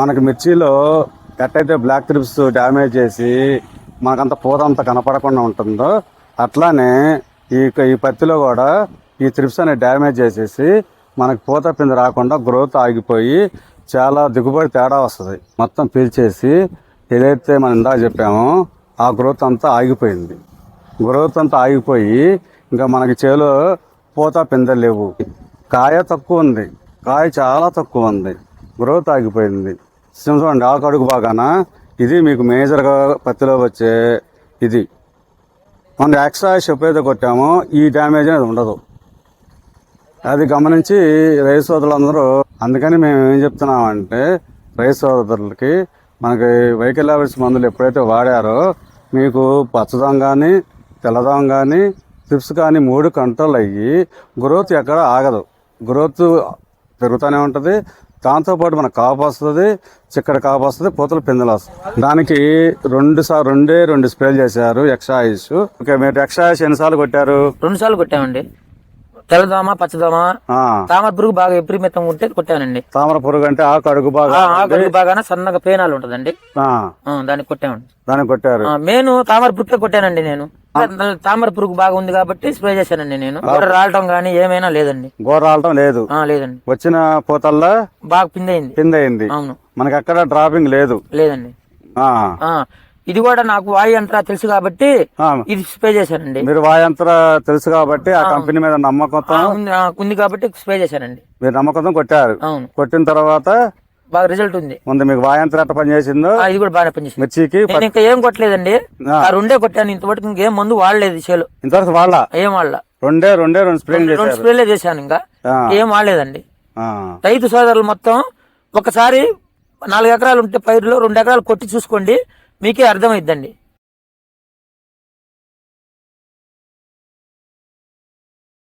మనకి మిర్చిలో ఎట్టయితే black thrips damage చేసి మనకంత పూత అంత కనపడకుండా ఉంటుందో అట్లానే ఈ ఈ పత్తిలో కూడా ఈ త్రిప్స్ అనే డ్యామేజ్ చేసేసి మనకి పూత పిండి రాకుండా గ్రోత్ ఆగిపోయి చాలా దిగుబడి తేడా వస్తుంది. మొత్తం పీల్చేసి ఏదైతే మనం ఇందాక చెప్పామో ఆ గ్రోత్ అంతా ఆగిపోయింది. గ్రోత్ అంతా ఆగిపోయి ఇంకా మనకి చేలో పూత పిందెలు లేవు. కాయ తక్కువ ఉంది. కాయ చాలా తక్కువ ఉంది. గ్రోత్ ఆగిపోయింది. చూడండి చూడండి ఆకు అడుగు బాగాన ఇది మీకు మేజర్గా పత్తిలో వచ్చే ఇది. మనం ఎక్స్ట్రా ఎప్పుడైతే కొట్టామో ఈ డ్యామేజ్ అనేది ఉండదు. అది గమనించి రైస్ సోదరులందరూ అందుకని మేము ఏం చెప్తున్నామంటే రైస్ సోదరులకి మనకి వెహికల్ అవర్స్ మందులు ఎప్పుడైతే వాడారో మీకు పచ్చదం కానీ తెల్లదం కానీ ట్రిప్స్ కానీ మూడు కంట్రోల్ అయ్యి గ్రోత్ ఎక్కడ ఆగదు. గ్రోత్ పెరుగుతూనే ఉంటుంది దాంతోపాటు మనకు కాపు వస్తుంది చిక్కడ కాపు వస్తుంది పూతలు పిందెలు వస్తుంది దానికి రెండు సార్ రెండే రెండు స్ప్రేలు చేశారు ఎక్స్ట్రా ఆయుష్ ఓకే మీరు ఎక్స్ట్రా ఆయుష్ ఎన్నిసార్లు కొట్టారు? రెండు సార్లు కొట్టామండి. తెల్లదోమ పచ్చదోమ తామర పురుగు బాగా విపరీతంగా ఉంటే కొట్టానండి. తామర పురుగు అంటే ఆకు అడుగు బాగా ఆ, ఆకు బాగా సన్నగా పేనాలు ఉంటదండి. దానికి కొట్టామండి. దానికి కొట్టారు. మెయిన్ తామర పురుగే కొట్టానండి నేను. తామర పురుగు బాగా ఉంది కాబట్టి స్ప్రే చేశానండి నేను. కూడా రాలటం గానీ ఏమైనా లేదండి. గోర రావటం లేదు. ఆ లేదండి. వచ్చిన పూతల్లో బాగా పిందయింది. కింద అయింది అవును. మనకి ఎక్కడ డ్రాపింగ్ లేదు. లేదండి. ఇది కూడా నాకు వాయు యంత్ర తెలుసు కాబట్టి ఇది స్ప్రే చేశానండి. మీరు వాయంత్ర తెలుసు కాబట్టి ఆ కంపెనీ మీద నమ్మకంతో ఆ, ఉంది కాబట్టి స్ప్రే చేశానండి. మీరు నమ్మకంతో కొట్టారు. కొట్టిన తర్వాత బాగా రిజల్ట్ ఉంది. ముందు మీకు వాయంత్ర ఎట్ట పనిచేసిందో ఇది కూడా బాగానే పనిచేసింది మిర్చికి ఇంకా ఏం కొట్టలేదండి. ఆ. రెండే కొట్టాను. ఇంతవరకు ఇంకేం మందు వాడలేదు చేలు. ఇంతవరకు వాళ్ళ ఏం వాడల? రెండే రెండే రెండు స్ప్రేలు రెండు స్ప్రేలే చేశాను ఇంకా. ఏం వాడలేదండి. రైతు సోదరులు మొత్తం ఒకసారి నాలుగు ఎకరాలు ఉంటే పైరులో రెండు ఎకరాలు కొట్టి చూసుకోండి. మీకే అర్థమైద్దండి.